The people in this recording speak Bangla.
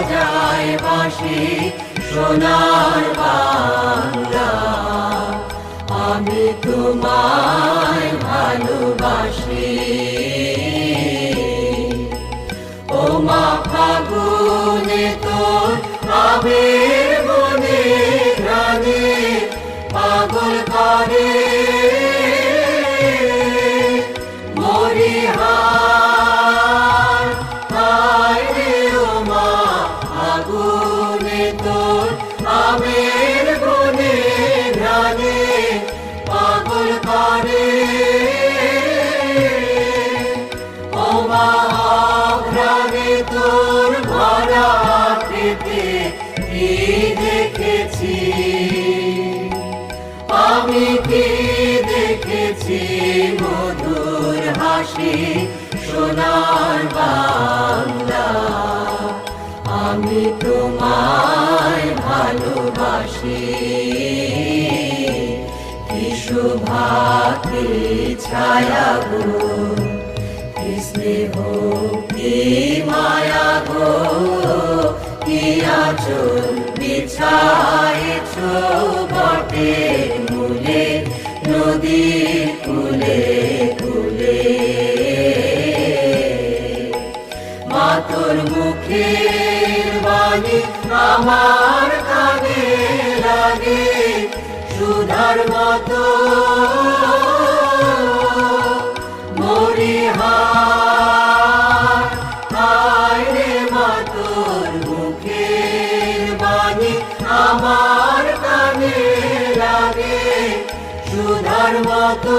বাজায় বাঁশি সোনার বাংলা। আমি তোমায় ভালোবাসি। ও মা ফাগুনে তোর আবির বনে গ্রানে পাগল করে। মরিহার কি দেখেছি মধুর হাসি, সোনার বাংলা। আমি তোমায় ভালোবাসি। কি শোভা কি ছায়া গো স্নেহ, কি মায়া গো, কি আচল বিছাইছ বটের মুখের বাণী আমার কানে লাগে সুধার মতো। আমার কানে লাগে সুধার মতো।